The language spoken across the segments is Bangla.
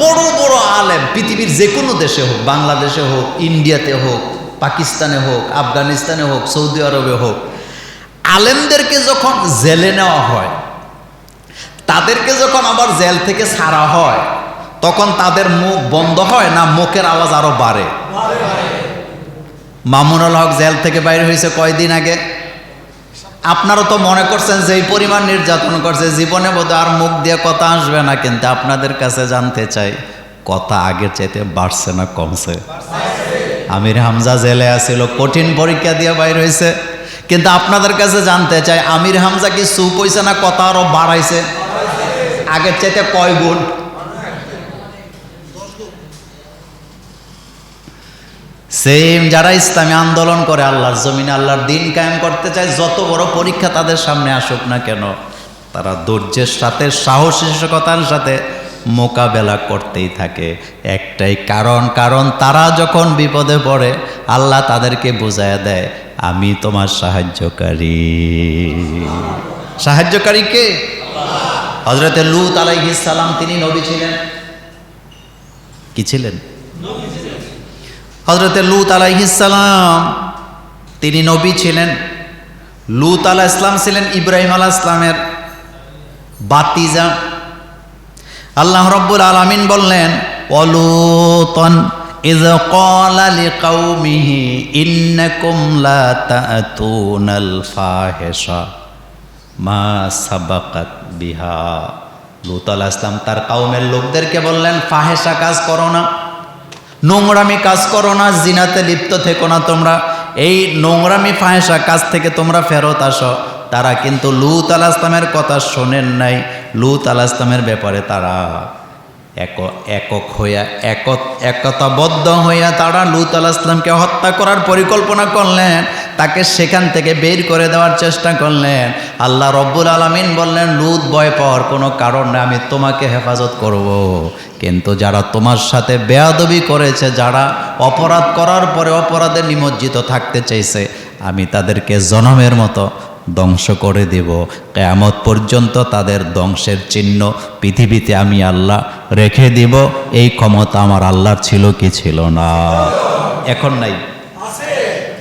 বড় বড় আলেম, পৃথিবীর যে কোনো দেশে হোক, বাংলাদেশে হোক, ইন্ডিয়াতে হোক, পাকিস্তানে হোক, আফগানিস্তানে হোক, সৌদি আরবে হোক, আলেমদেরকে যখন জেলে নেওয়া হয়, তাদেরকে যখন আবার জেল থেকে ছাড়া হয়, তখন তাদের মুখ বন্ধ হয় না মুখের আওয়াজ আরও বাড়ে? মামুনুল হক জেল থেকে বাইরে হয়েছে কয়দিন আগে? আপনারা তো মনে করছেন যে এই পরিমাণ নির্যাতন করছে, জীবনে বোধ আর মুখ দিয়ে কথা আসবে না, কিন্তু আপনাদের কাছে জানতে চাই, কথা আগের চাইতে বাড়ছে না কমছে? আমির হামজা জেলে আসছিল কঠিন পরীক্ষা দিয়ে বাইর হয়েছে কিন্তু আপনাদের কাছে জানতে চাই, আমির হামজা কি চুপ হয়েছে না কথা আরও বাড়াইছে? আগের চাইতে কয় গুণ? সেম যারা ইসলামী আন্দোলন করে, আল্লাহর জমিনে আল্লাহর দিন কায়েম করতে চায়, যত বড় পরীক্ষা তাদের সামনে আসুক না কেন, তারা ধৈর্যের সাথে, সাহসিকতার সাথে মোকাবেলা করতেই থাকে। একটাই কারণ কারণ তারা যখন বিপদে পড়ে, আল্লাহ তাদেরকে বুঝায় দেয়, আমি তোমার সাহায্যকারী। সাহায্যকারী কে? হজরতে লুত আলাইহিস সালাম, তিনি নবী ছিলেন। কি ছিলেন? হজরতে লুত আলাইহিসালাম তিনি নবী ছিলেন লুত আলাহ ইসলাম ছিলেন ইব্রাহিম আলাহ ইসলামের বাতিজা আল্লাহ রব্বুল আলমিন বললেন অলুতন إذ قال لقومه إنكم لا تأتون الفاحشة মা সাবাকাত বিহা লুত আলাহ ইসলাম তার কাউমের লোকদেরকে বললেন ফাহেসা কাজ করো না নোংরামি কাজ করো না, জিনাতে লিপ্ত থেকো না তোমরা। এই নোংরামি ফাহেসা কাজ থেকে তোমরা ফেরত আসো। তারা কিন্তু লুত আল কথা শোনেন নাই। লুত আল ব্যাপারে তারা এক একক হইয়া এক একতাবদ্ধ হইয়া তারা লুত আল ইসলামকে হত্যা করার পরিকল্পনা করলেন, তাকে সেখান থেকে বের করে দেওয়ার চেষ্টা করলেন আল্লাহ রব্বুল আলমিন বললেন, লুত ভয় পাওয়ার কোনো কারণ নেই, আমি তোমাকে হেফাজত করব। কিন্তু যারা তোমার সাথে বেয়াদবি করেছে, যারা অপরাধ করার পরে অপরাধে নিমজ্জিত থাকতে চাইছে, আমি তাদেরকে জনমের মতো ধ্বংস করে দেব। কেয়ামত পর্যন্ত তাদের ধ্বংসের চিহ্ন পৃথিবীতে আমি আল্লাহ রেখে দিব। এই ক্ষমতা আমার আল্লাহর ছিল কি ছিল না। এখন নাই।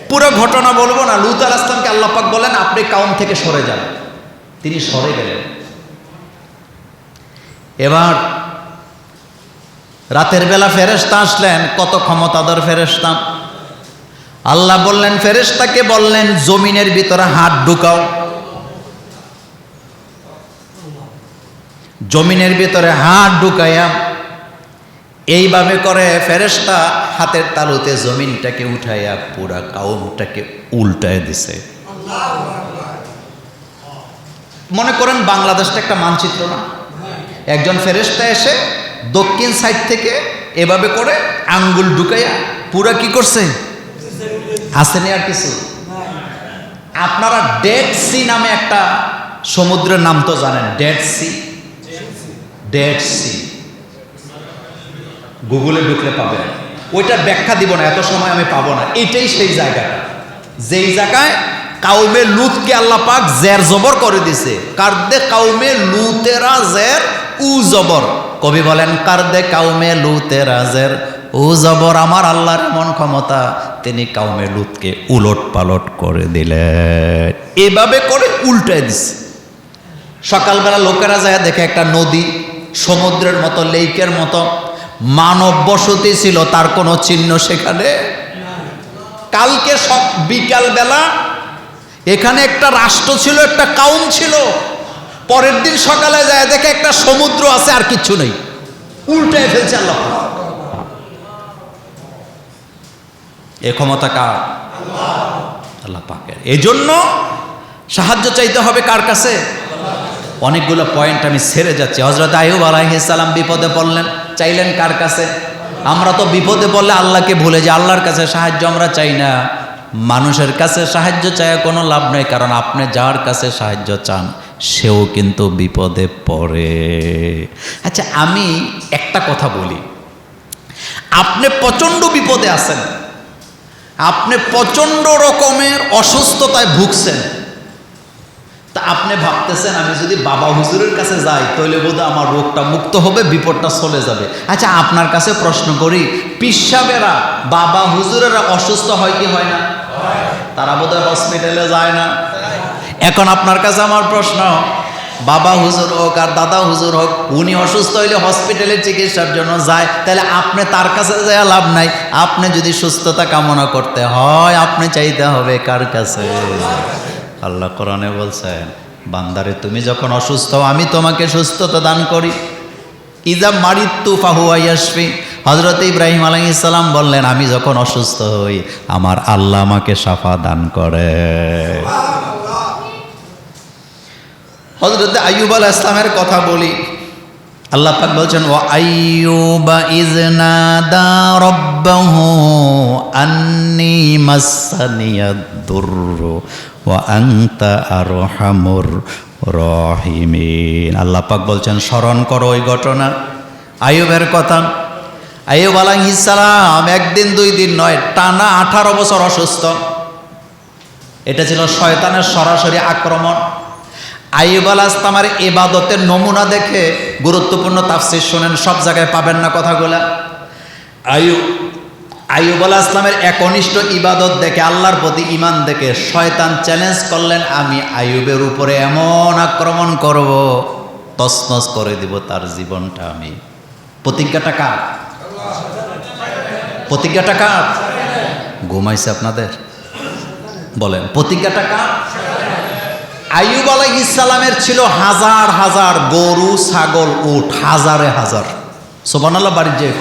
পুরো ঘটনা বলব না। লুত আল আসলামকে আল্লাহ পাক বলেন, আপনি কাউম থেকে সরে যান। তিনি সরে গেলেন। এবার রাতের বেলা ফেরেস্তা আসলেন, কত ক্ষমতাধর ফেরেস্তা আল্লাহ বললেন ফেরেস্তাকে বললেন, জমিনের ভিতরে হাত ঢুকাও। জমিনের ভিতরে হাত ঢুকাইয়া এইভাবে করে ফেরেস্তা হাতের তালুতে জমিনটাকে উঠাইয়া পুরা কাউমটাকে উল্টায় দিছে। মনে করেন, বাংলাদেশটা একটা মানচিত্র না? একজন ফেরেস্তা এসে দক্ষিণ সাইড থেকে এভাবে করে আঙ্গুল ঢুকাইয়া পুরা কি করছে? আসেনি আর কিছু? আপনারা ডেড সি নামে একটা সমুদ্রের নাম তো জানেন। ডেড সি ডেড সি গুগলে ঢুকলে পাবেন। ওইটার ব্যাখ্যা দিব না, এত সময় আমি পাবো না। এটাই সেই জায়গাটা। যেই জায়গায় কাউমে লুতকে আল্লাহ পাক জের জবর করে দিছে। কার্দে কাউমে লুতেরা জের, উ জবর। কবি বলেন, কার্দে কাউমে লুতেরা জের ও জবর, আমার আল্লাহর এমন ক্ষমতা, তিনি কাউমে লুতকে উলট পালট করে দিলেন। এভাবে করে উল্টায় দিছে। সকালবেলা লোকেরা যায় দেখে একটা নদী, সমুদ্রের মতো, লেকের মতো। মানব বসতি ছিল, তার কোনো চিহ্ন সেখানে কালকে সব বিকালবেলা এখানে একটা রাষ্ট্র ছিল, একটা কাউন ছিল। পরের দিন সকালে যায় দেখে একটা সমুদ্র আছে, আর কিচ্ছু নেই। উল্টায় ফেলছে আল্লাহ। এ ক্ষমতা কার? আল্লাহ পাকের। এই জন্য সাহায্য চাইতে হবে কার কাছে? অনেকগুলো পয়েন্ট আমি ছেড়ে যাচ্ছি। হজরত আয়ুব আলাইসালাম বিপদে পড়লেন। চাইলেন কার কাছে? আমরা তো বিপদে পড়লে আল্লাহকে ভুলে যে আল্লাহর কাছে সাহায্য আমরা চাই না। মানুষের কাছে সাহায্য চায় কোনো লাভ নেই, কারণ আপনি যার কাছে সাহায্য চান, সেও কিন্তু বিপদে পড়ে। আচ্ছা আমি একটা কথা বলি। আপনি প্রচণ্ড বিপদে আছেন। আপনি প্রচণ্ড রকমের অসুস্থতায় ভুগছেন। তা আপনি ভাবতেছেন, আমি যদি বাবা হুজুরের কাছে যাই, তাহলে বোধহয় আমার রোগটা মুক্ত হবে, বিপদটা চলে যাবে। আচ্ছা আপনার কাছে প্রশ্ন করি পিসাবেরা বাবা হুজুরেরা অসুস্থ হয় কি হয় না? তারা বোধহয় হসপিটালে যায় না। এখন আপনার কাছে আমার প্রশ্ন বাবা হুজুর হোক আর দাদা হুজুর হোক, উনি অসুস্থ হইলে হসপিটালে চিকিৎসার জন্য যায়, তাহলে আপনি তার কাছে যাওয়া লাভ নাই। আপনি যদি সুস্থতা কামনা করতে হয়, আপনি চাইতে হবে কার কাছে? আল্লাহ কোরআনে বলছেন, বান্দারে, তুমি যখন অসুস্থ, আমি তোমাকে সুস্থতা দান করি। ইজা মারিত্তু ফাহুয়াইয়াসফি হজরত ইব্রাহিম আলাই ইসলাম বললেন, আমি যখন অসুস্থ হই, আমার আল্লাহ আমাকে সাফা দান করে। হজরত আইয়ুব আল ইসলামের কথা বলি। আল্লাহ পাক বলছেন ও আইয়ুবা ইজনাদা রব্বাহু আন্নি মাসানিয়াদ দুররু ওয়া আনতা আরহামুর রহিমিন। আল্লাহ পাক বলছেন, স্মরণ করো ওই ঘটনা, আইয়ুবের কথা। আইয়ুব আলাইহিস সালাম একদিন, দুই দিন নয়, টানা আঠারো বছর অসুস্থ। এটা ছিল শয়তানের সরাসরি আক্রমণ। আইব আল ইসলামের এবাদতের নমুনা দেখে গুরুত্বপূর্ণ তাফসির শোনেন, সব জায়গায় পাবেন না কথাগুলা। আয়ুব আইব আল ইসলামের একনিষ্ঠ ইবাদত দেখে আল্লাহর প্রতি ইমান দেখে শয়তান চ্যালেঞ্জ করলেন, আমি আইয়ুবের উপরে এমন আক্রমণ করব তসনস করে দিব তার জীবনটা আমি। প্রতিজ্ঞাটা কার? প্রতিজ্ঞাটা কার? ঘুমাইছে আপনাদের? বলেন, প্রতিজ্ঞাটা কার? আইয়ুব আলাই ইসালামের ছিল হাজার হাজার গরু, ছাগল উঠ হাজারে হাজার। সোবানাল্লাহ বাড়ির যে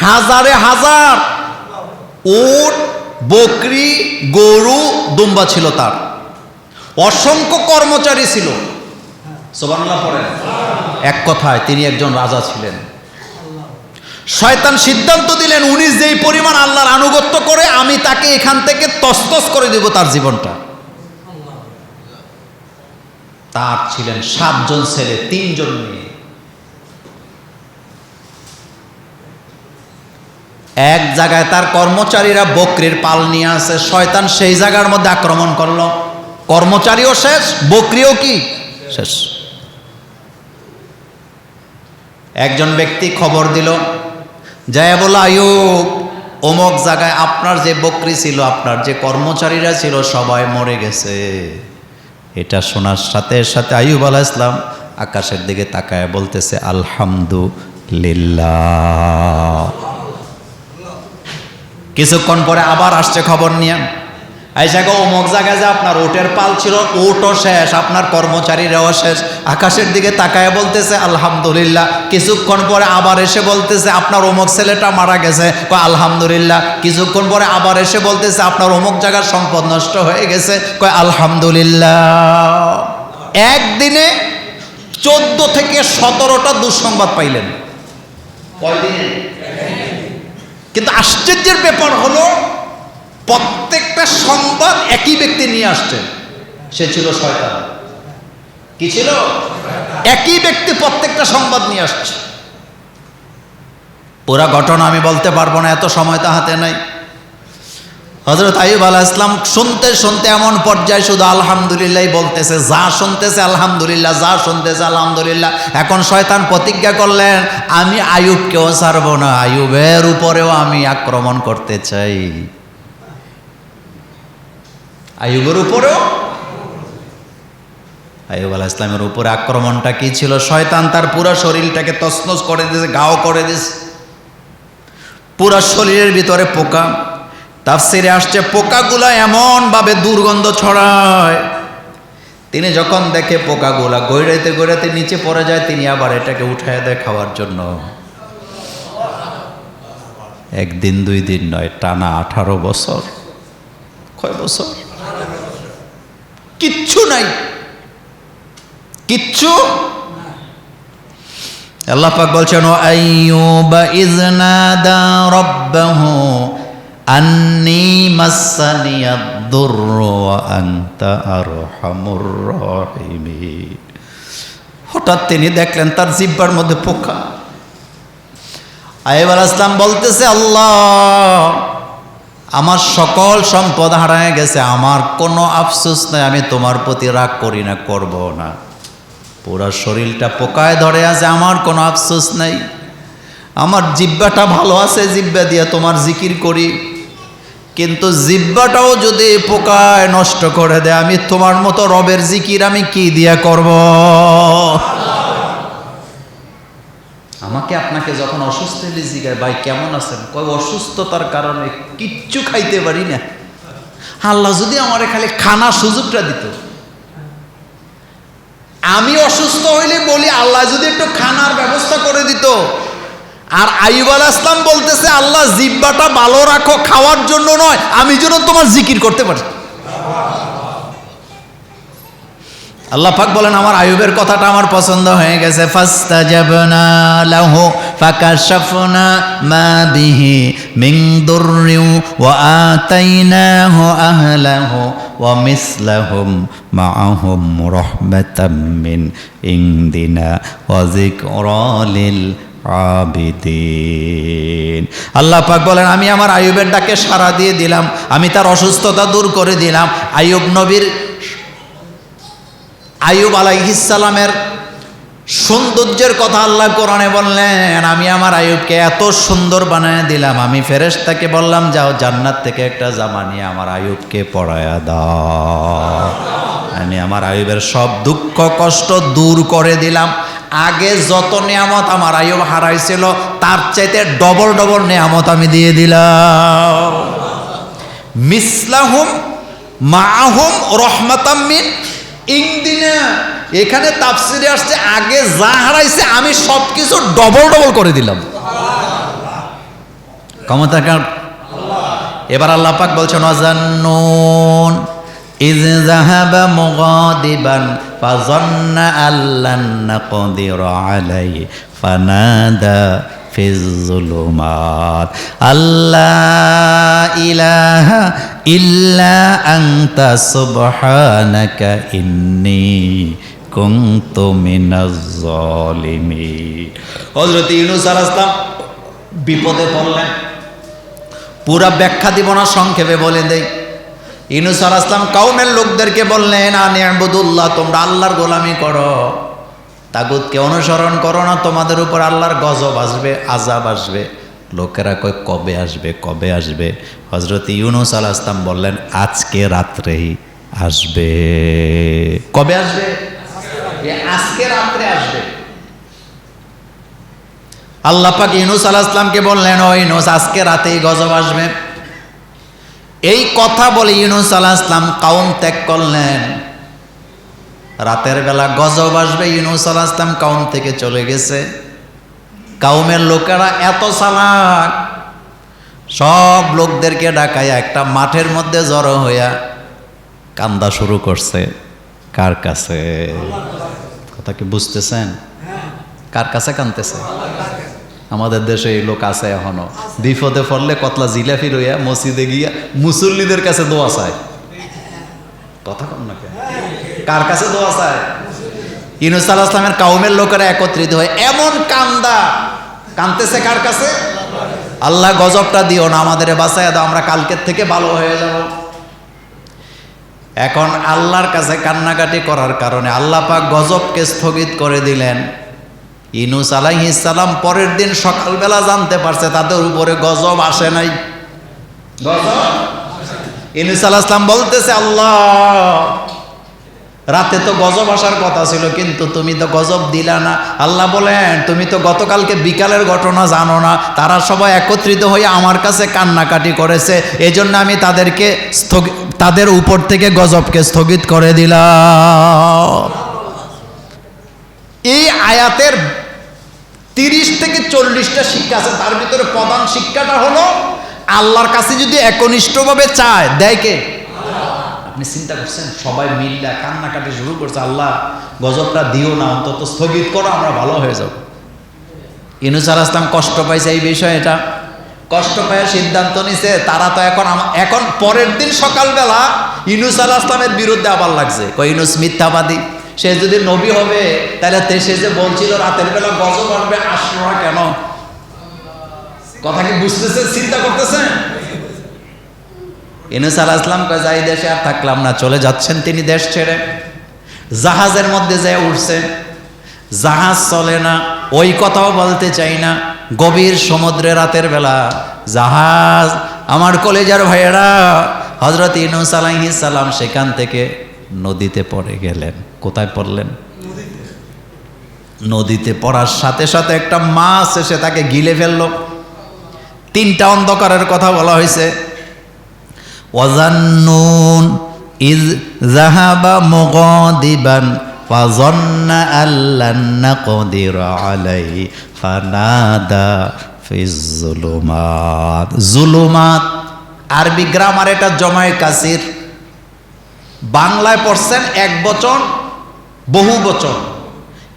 হাজারে হাজার উট, বকরি, গরু, দুম্বা ছিল তার। অসংখ্য কর্মচারী ছিল। সোবানাল্লাহ পড়েন। এক কথায়, তিনি একজন রাজা ছিলেন। শয়তান সিদ্ধান্ত দিলেন, উনি যেই পরিমাণ আল্লাহর আনুগত্য করে, আমি তাকে এখান থেকে তস্তস করে দেব তার জীবনটা। তার ছিলেন সাতজন ছেলে, তিনজন মেয়ে। এক জায়গায় তার কর্মচারীরা বকরির পাল নিয়ে আসে, শয়তান সেই জায়গার মধ্যে আক্রমণ করল। কর্মচারীও শেষ, বকরিও কি? শেষ। একজন ব্যক্তি খবর দিল, যায় বলো আয়ুব অমুক জায়গায় আপনার যে বকরি ছিল, আপনার যে কর্মচারীরা ছিল, সবাই মরে গেছে। এটা শোনার সাথে সাথে আয়ুব আলাহ ইসলাম আকাশের দিকে তাকায়, বলতেছে, আলহামদুলিল্লাহ। কিছুক্ষণ পরে আবার আসছে খবর নিয়ে। আইসা গো অমুক জায়গায় যে আপনার ওটের পাল ছিল ওটও শেষ আপনার কর্মচারীরাও শেষ। আকাশের দিকে তাকায় বলতেছে আলহামদুলিল্লাহ। কিছুক্ষণ পরে আবার এসে বলতেছে আপনার অমুক ছেলেটা মারা গেছে। কয় আলহামদুলিল্লাহ। কিছুক্ষণ পরে আবার এসে বলতেছে আপনার অমুক জায়গার সম্পদ নষ্ট হয়ে গেছে। কয় আলহামদুলিল্লাহ। একদিনে চোদ্দ থেকে সতেরোটা দুঃসংবাদ পাইলেন। কয়দিনে? কিন্তু আশ্চর্যের ব্যাপার হলো প্রত্যেকটা সংবাদ একই ব্যক্তি নিয়ে আসছে। সে ছিল শয়তান। কি ছিল? একই ব্যক্তি প্রত্যেকটা সংবাদ নিয়ে আসছে। পুরা ঘটনা আমি বলতে পারব না, এত সময় তা হাতে নাই। হজরত আইব আলাহ ইসলাম শুনতে শুনতে এমন পর্যায়ে শুধু আলহামদুলিল্লাহ বলতেছে, যা শুনতেছে আলহামদুলিল্লাহ, যা শুনতেছে আলহামদুলিল্লাহ। এখন শয়তান প্রতিজ্ঞা করলেন, আমি আয়ুবকেও ছাড়বো না আয়ুবের উপরেও আমি আক্রমণ করতে চাই। আয়ুবের উপরেও? আয়ুব আলাহ ইসলামের উপরে আক্রমণটা কি ছিল? শয়তান তার পুরো শরীরটাকে তসনস করে দিয়েছে গাও করে দিয়েছে। পুরো শরীরের ভিতরে পোকা। তাফসিরে আসছে, পোকাগুলা এমনভাবে দুর্গন্ধ ছড়ায়। তিনি যখন দেখে পোকাগুলা গৈড়াইতে গৈড়াইতে নিচে পড়ে যায়, তিনি আবার এটাকে উঠায় দেয় খাওয়ার জন্য। একদিন, দুই দিন নয়, টানা আঠারো বছর। কয় বছর? কিচ্ছু নাই। কিচ্ছু আল্লাহ পাক বলছেন আইয়ুবা ইজনাদা রাব্বাহু আন্নি মাসানিয়াদ দুররু ওয়া আনতা আরহামুর রাহিমিন। হঠাৎ তিনি দেখলেন তার জিব্বার মধ্যে পোকা। আইব আল ইসলাম বলতেছে, আল্লাহ আমার সকল সম্পদ হারায় গেছে, আমার কোনো আফসোস নাই, আমি তোমার প্রতি রাগ করি না, করব না। পুরো শরীরটা পোকায় ধরে আছে, আমার কোনো আফসোস নাই। আমার জিব্বাটা ভালো আছে, জিব্বা দিয়ে তোমার জিকির করি। কিন্তু জিব্বাটাও যদি পোকায় নষ্ট করে দেয়, আমি তোমার মতো রবের জিকির আমি কি দিয়া করব? আমাকে আপনাকে যখন অসুস্থ হলে জিগায়, ভাই, কেমন আছেন? কয়, অসুস্থতার কারণে কিচ্ছু খাইতে পারি না। আল্লাহ যদি আমার খালি খানা সুযোগটা দিত। আমি অসুস্থ হইলে বলি, আল্লাহ যদি একটু খানার ব্যবস্থা করে দিত। আর আইব আল ইসলাম বলতেছে, আল্লাহ জিব্বাটা ভালো রাখো, খাওয়ার জন্য নয়, আমি যেন তোমার জিকির করতে পারি। আল্লাহ পাক বলেন, আমার আয়ুবের কথাটা আমার পছন্দ হয়ে গেছে। ফাস্তাজাবনা লাহু ফাকাশাফনা মা বিহি মিন দুররিন ওয়া আতাইনাহু আহলাহু ওয়া মিসলাহুম মাআহুম রাহমাতাম মিন ইনদিনা ওয়া যিকরা লিল আবিদিন। আল্লাহ পাক বলেন, আমি আমার আয়ুবের ডাকে সাড়া দিয়ে দিলাম, আমি তার অসুস্থতা দূর করে দিলাম। আয়ুব নবীর আয়ুব আলাইহিসালামের সৌন্দর্যের কথা আল্লাহ কোরআনে বললেন, আমি আমার আয়ুবকে এত সুন্দর বানায় দিলাম, আমি ফেরেশতাকে বললাম, যাও জান্নাত থেকে একটা জামা নিয়ে আমার আয়ুবকে পড়ায়া দাও। আমি আমার আয়ুবের সব দুঃখ, কষ্ট দূর করে দিলাম। আগে যত নিয়ামত আমার আয়ুব হারাইছিল, তার চাইতে ডবল ডবল নিয়ামত আমি দিয়ে দিলাম। মিসলাহুম মাহুম রহমাতাম্মিন ইংদিনা, এখানে তাফসিরে আসছে, আগে যা হারাইছে, আমি সব কিছু ডবল ডবল করে দিলাম। ক্ষমতা কার? এবার আল্লাহ পাক বলছেন অজান্নুন যাহাবা মুগাদিবান, ফাজান্না আল্লান নাকদির আলাইহি, ফানাদা في ফিজুলুমাত আল্লাহ ইলাহা ইল্লা আনতা সুবহানাকা ইন্নী কুনতু মিনাজ জালিমিন হযরত ইউনূস আলাইহিস সালাম বিপদে পড়লেন। পুরা ব্যাখ্যা দিব না, সংক্ষেপে বলে দেই। ইউনুস আলাইহিস সালাম কাউমের লোকদেরকে বললেন আনিয়াবুদুল্লাহ তোমরা আল্লাহর গোলামি করো। তাগুতকে অনুসরণ করো না, তোমাদের উপর আল্লাহর গজব আসবে আজাব আসবে। লোকেরা কয়, কবে আসবে কবে আসবে? হজরত ইউনুস আল আসলাম বললেন, আজকে রাত্রেই আসবে। কবে আসবে? আজকে রাত্রে আসবে। আল্লাহ পাক ইউনুস আল আসলামকে বললেন, ও ইউনুস, আজকে রাতেই গজব আসবে। এই কথা বলে ইউনুস আলাহ ইসলাম কাউম ত্যাগ করলেন। রাতের বেলা গজব আসবে, ইউনুস আলাহ ইসলাম কাউম থেকে চলে গেছে। কাউমের লোকেরা এত চালাক, সব লোকদেরকে ডাকায়, একটা মাঠের মধ্যে জড়ো হইয়া কান্দা শুরু করছে। কার কাছে? কথা কি বুঝতেছেন? কার কাছে কানতেছে? আমাদের দেশে এই লোক আছে এখনও। বিপদে পড়লে কতলা জিলাফি রইয়া মসজিদে গিয়া মুসল্লিদের কাছে দোয়া চায়। কথা কম না? কার কাছে দোয়া চায়? ইনুস আলাহ ইসলামের কাউমের লোকেরা একত্রিত হয় এমন কান্দা কানতেছে কার কাছে? আল্লাহ গজবটা দিও না আমাদের বাসায় দাও আমরা কালকের থেকে ভালো হয়ে যাব। এখন আল্লাহর কাছে কান্নাকাটি করার কারণে আল্লাহ পাক গজবকে স্থগিত করে দিলেন। ইনুস আলাইহিসালাম পরের দিন সকালবেলা জানতে পারছে তাদের উপরে গজব আসে নাই। গজব? ইনুস আলাইসলাম বলতেছে আল্লাহ রাতে তো গজব আসার কথা ছিল, কিন্তু তুমি তো গজব দিলা না। আল্লাহ বলেন, তুমি তো গতকালকে বিকালের ঘটনা জানো না, তারা সবাই একত্রিত হয়ে আমার কাছে কান্নাকাটি করেছে, এজন্য আমি তাদেরকে তাদের উপর থেকে গজবকে স্থগিত করে দিলাম। এই আয়াতের তিরিশ থেকে চল্লিশটা শিক্ষা আছে, তার ভিতরে প্রধান শিক্ষাটা হলো, আল্লাহর কাছে যদি একনিষ্ঠভাবে চায়, দেয় আপনি চিন্তা করছেন, সবাই মিল্লা কান্নাকাটি শুরু করছে, আল্লাহ গজবটা দিও না, অন্তত স্থগিত করো, আমরা ভালো হয়ে যাব। ইনুস আল ইসলাম কষ্ট পাইছে এই বিষয়ে এটা। কষ্ট পাওয়ার সিদ্ধান্ত নিছে, তারা তো এখন এখন পরের দিন সকালবেলা ইনুস আল ইসলামের বিরুদ্ধে আবার লাগছে। কই ইনুস, মিথ্যাবাদী। সে যদি নবী হবে, তাহলে সে যে বলছিল রাতের বেলা গজব আসবে, আসলো কেন? কথা কি বুঝতেছেন, চিন্তা করতেছেন? ইনুস আলাহ ইসলাম কয়, যাই দেশে আর থাকলাম না, চলে যাচ্ছেন তিনি দেশ ছেড়ে। জাহাজের মধ্যে যায় উঠছে। জাহাজ চলে না, ওই কথাও বলতে চাই না। গভীর সমুদ্রে রাতের বেলা জাহাজ, আমার কলেজার ভাইয়েরা হজরত ইনুস আলাইহি সালাম সেখান থেকে নদীতে পড়ে গেলেন। কোথায় পড়লেন? নদীতে পড়ার সাথে সাথে একটা মাছ এসে তাকে গিলে ফেলল। তিনটা অন্ধকারের কথা বলা হয়েছে। ওয়াজান্নুন ইজ জাহাবা মুগাদিবান ফাজন্না আল্লান নাকদির আলাইহি ফানাদা ফিজ জুলুমাত জুলুমাত আরবি গ্রামার এটা জমায় কাসির। বাংলায় পড়ছেন এক বচন, বহু বচন।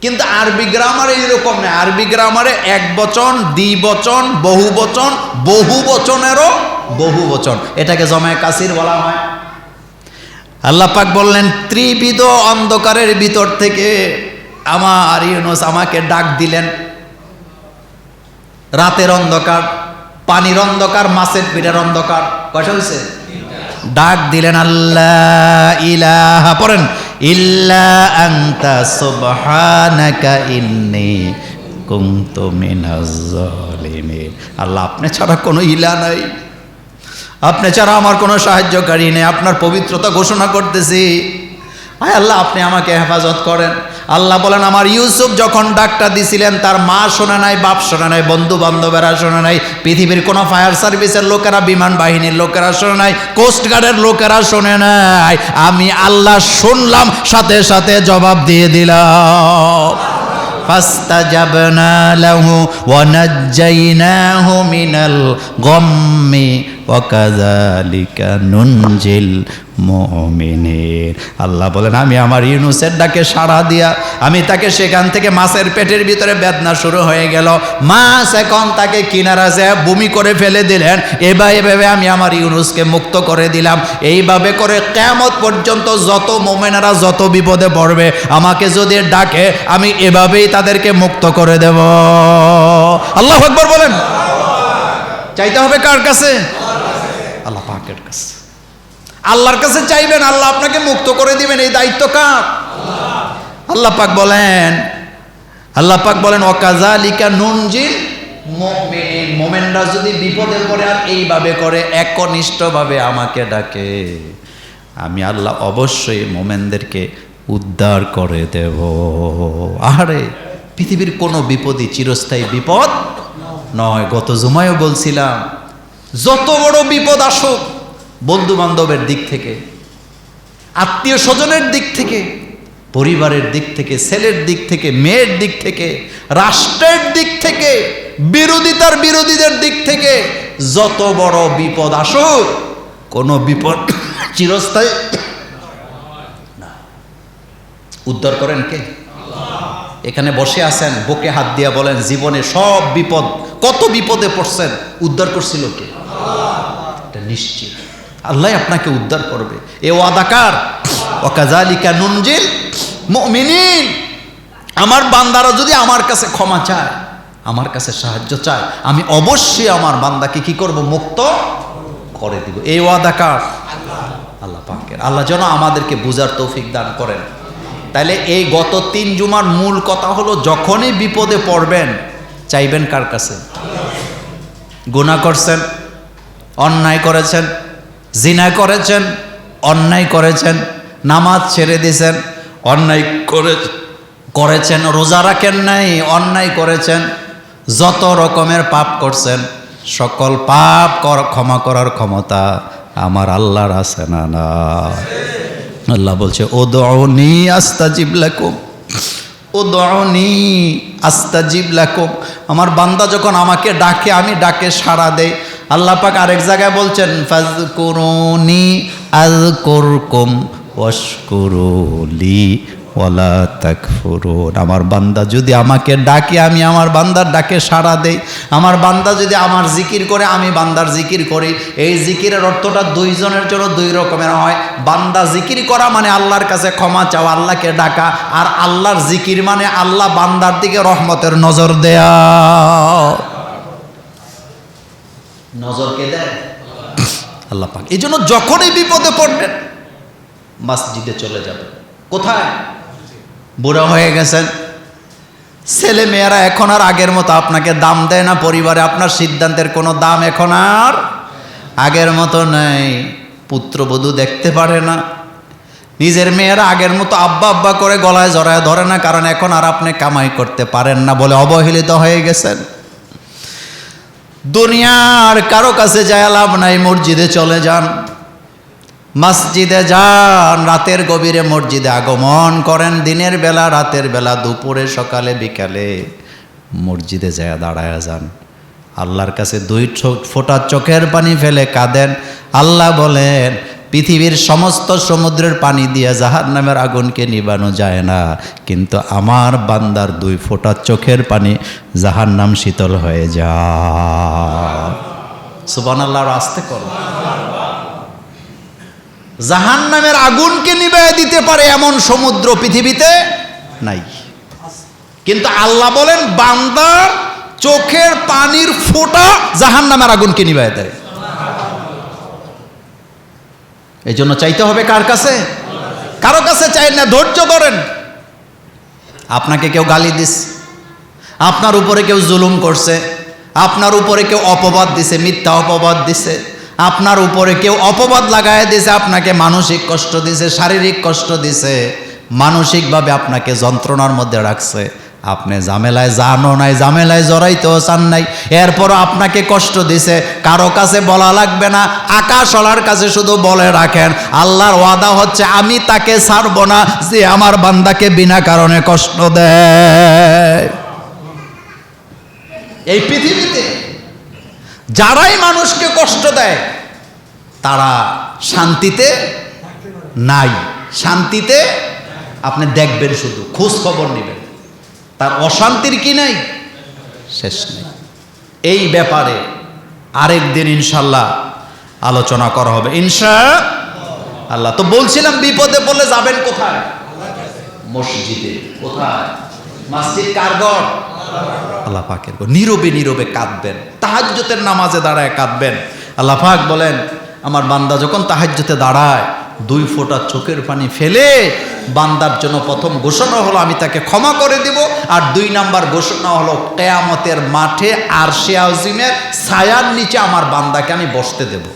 কিন্তু আরবি গ্রামারে এরকম নেই আরবি গ্রামারে এক বচন দ্বিবচন বহু বচন, বহু বচনেরও বহু বচন এটাকে জমায় কাসির বলা হয়। আল্লাহ পাক বললেন, ত্রিবিধ অন্ধকারের ভিতর থেকে আমার ইউনুস আমাকে ডাক দিলেন। রাতের অন্ধকার, পানির অন্ধকার, মাছের পিঠের অন্ধকার। কয়টা হয়েছে ডাক দিলেন, আল্লাহ ইলাহা। পড়েন, ইল্লা আনতা সুবহানাকা ইন্নী কুনতু মিনাজ জালিমিন। আল্লাহ, আপনি ছাড়া কোনো ইলা নাই। আপনি ছাড়া আমার কোনো সাহায্যকারী নেই আপনার পবিত্রতা ঘোষণা করতেছি আয় আল্লাহ আপনি আমাকে হেফাজত করেন আল্লাহ বলেন আমার ইউসুফ যখন ডাকটা দিছিলেন তার মা শোনে নাই বাপ শোনে নাই বন্ধু বান্ধবেরা শোনে নাই পৃথিবীর কোনো ফায়ার সার্ভিসের লোকেরা বিমান বাহিনীর লোকেরা শোনে নাই কোস্ট গার্ডের লোকেরা শোনে নাই আমি আল্লাহ শুনলাম সাথে সাথে জবাব দিয়ে দিলাম فاستجبنا له ونجيناه من الغم ওকাজালিকা নুনজিল মমিনের আল্লাহ বলেন, আমি আমার ইউনুসের ডাকে সাড়া দিয়া, আমি তাকে সেখান থেকে মাছের পেটের ভিতরে বেদনা শুরু হয়ে গেল। মাছ এখন তাকে কিনারা যে বমি করে ফেলে দিলেন। এবার এভাবে আমি আমার ইউনুসকে মুক্ত করে দিলাম। এইভাবে করে কেমত পর্যন্ত যত মোমেনারা যত বিপদে পড়বে, আমাকে যদি ডাকে, আমি এভাবেই তাদেরকে মুক্ত করে দেব। আল্লাহ আকবর বলেন। চাইতে হবে কার কাছে? আল্লাহ পাকের কাছে। আল্লাহর কাছে চাইবেন, আল্লাহ আপনাকে মুক্ত করে দিবেন, এই দায়িত্ব কার? আল্লাহ পাক বলেন, আল্লাহ পাক বলেন অকাজালিকা নুনজিল মুমিনিন। মোমেনরা যদি বিপদে পড়ে, আর এইভাবে করে একনিষ্ঠভাবে আমাকে ডাকে। আমি আল্লাহ অবশ্যই মোমেনদেরকে উদ্ধার করে দেব। আরে পৃথিবীর কোনো বিপদই চিরস্থায়ী বিপদ নয়। গত জুমায়ও বলছিলাম যত বড় বিপদ আসুক বন্ধু বান্ধবের দিক থেকে আত্মীয় স্বজনের দিক থেকে, পরিবারের দিক থেকে, ছেলের দিক থেকে, মেয়ের দিক থেকে, রাষ্ট্রের দিক থেকে, বিরোধিতার বিরোধীদের দিক থেকে যত বড় বিপদ আসুক, কোনো বিপদ চিরস্থায়ী উদ্ধার করেন কে? এখানে বসে আছেন, বুকে হাত দিয়া বলেন, জীবনে সব বিপদ, কত বিপদে পড়ছেন, উদ্ধার করছিল কে? এটা নিশ্চিত। আল্লাহ আপনাকে উদ্ধার করবে। এ ওয়াদাকার ওকাজালিকা নুনজিল মুমিনিন। আমার বান্দারা যদি আমার কাছে ক্ষমা চায়, আমার কাছে সাহায্য চায়, আমি অবশ্যই আমার বান্দাকে কি করব? মুক্ত করে দিব। এই ওয়াদাকার আল্লাহ পাকের। আল্লাহ যেন আমাদেরকে বুঝার তৌফিক দান করেন। তাহলে এই গত তিন জুমার মূল কথা হলো, যখনই বিপদে পড়বেন, চাইবেন কার কাছে? গুণা করছেন? অন্যায় করেছেন, জিনা করেছেন, অন্যায় করেছেন, নামাজ ছেড়ে দিয়েছেন, অন্যায় করে, করেছেন, রোজা রাখেন নাই, অন্যায় করেছেন, যত রকমের পাপ করছেন, সকল পাপ কর, ক্ষমা করার ক্ষমতা আমার আল্লাহর আছে না না। আল্লাহ বলছে ও দনি আস্তাজিব লাকুম ও দনি আস্তাজিব লাকুম। আমার বান্দা যখন আমাকে ডাকে, আমি ডাকে সাড়া দেই আল্লাহ পাক আরেক জায়গায় বলছেন ফাজ করুনি আজ করকুম ওয়াশকুরুলি ওয়ালা তাকফুরুন। আমার বান্দা যদি আমাকে ডাকে, আমি আমার বান্দার ডাকে সাড়া দেই। আমার বান্দা যদি আমার জিকির করে, আমি বান্দার জিকির করি। এই জিকিরের অর্থটা দুইজনের জন্য দুই রকমের হয়। বান্দা জিকির করা মানে আল্লাহর কাছে ক্ষমা চাওয়া, আল্লাহকে ডাকা। আর আল্লাহর জিকির মানে আল্লাহ বান্দার দিকে রহমতের নজর দেয়া। নজর কে দেয়। আল্লাহ পাক। এই জন্য যখনই বিপদে পড়বেন, মসজিদে চলে যাবেন। কোথায়? বুড়ো হয়ে গেছেন। ছেলে মেয়েরা এখন আর আগের মতো আপনাকে দাম দেয় না, পরিবারে আপনার সিদ্ধান্তের কোনো দাম এখন আর আগের মতো নেই। পুত্রবধূ দেখতে পারে না। নিজের মেয়েরা আগের মতো আব্বা আব্বা করে গলায় জড়ায় ধরে না, কারণ এখন আর আপনি কামাই করতে পারেন না বলে অবহেলিত হয়ে গেছেন। দুনিয়ার কারও কাছে যায় লাভ নাই, মসজিদে চলে যান। মসজিদে যান, রাতের গভীরে মসজিদে আগমন করেন, দিনের বেলা, রাতের বেলা, দুপুরে, সকালে, বিকালে মসজিদে যায়, দাঁড়ায় যান। আল্লাহর কাছে দুই ফোটা চোখের পানি ফেলে কাঁদেন। আল্লাহ বলেন পৃথিবীর সমস্ত সমুদ্রের পানি দিয়ে জাহার নামের আগুনকে নিবানো যায় না। কিন্তু আমার বান্দার দুই ফোঁটা চোখের পানি জাহার নাম শীতল হয়ে যায়। সুবান আল্লাহর আসতে করো। জাহান নামের আগুনকে নিবাইয়া দিতে পারে এমন সমুদ্র পৃথিবীতে নাই। কিন্তু আল্লাহ বলেন, বান্দার চোখের পানির ফোঁটা জাহান নামের আগুনকে নিবাইয়া দেয়। এই জন্য চাইতে হবে কার কাছে? কারও কাছে চাই না, ধৈর্য ধরেন। আপনাকে কেউ গালি দিস, আপনার উপরে কেউ জুলুম করছে, আপনার উপরে কেউ অপবাদ দিছে, মিথ্যা অপবাদ দিছে, আপনার উপরে কেউ অপবাদ লাগায় দিছে, আপনাকে মানসিক কষ্ট দিছে, শারীরিক কষ্ট দিছে, মানসিকভাবে আপনাকে যন্ত্রণার মধ্যে রাখছে। আপনি জামেলায় জানো নাই জামেলায় জড়াইতেও চান নাই। এরপর আপনাকে কষ্ট দিছে, কারও কাছে বলা লাগবে না, আকাশ ওলার কাছে শুধু বলে রাখেন, আল্লাহর ওয়াদা হচ্ছে, আমি তাকে ছাড়বো না, যে আমার বান্দাকে বিনা কারণে কষ্ট দেয়। এই পৃথিবীতে যারাই মানুষকে কষ্ট দেয়, তারা শান্তিতে নাই। শান্তিতে আপনি দেখবেন শুধু, খোঁজ খবর নেবেন। তার অশান্তির কি নাই? শেষ নেই। এই ব্যাপারে আরেক দিন ইনশাল্লাহ আলোচনা করা হবে। ইনশা আল্লাহ। তো বলছিলাম, বিপদে পড়লে যাবেন কোথায়? মসজিদে। কোথায়? মসজিদ কারগর আল্লাহ পাকের নীরবে নীরবে কাঁদবেন। তাহাজ্যতের নামাজে দাঁড়ায় কাঁদবেন। আল্লাহ পাক বলেন, আমার বান্দা যখন তাহাজ্যতে দাঁড়ায় দুই ফোঁটা চোখের পানি ফেলে বান্দার জন্য প্রথম ঘোষণা হলো, আমি তাকে ক্ষমা করে দিব। আর দুই নাম্বার ঘোষণা হলো, কেয়ামতের মাঠে আর সে আজিমের ছায়ার নিচে আমার বান্দাকে আমি বসতে দেবো।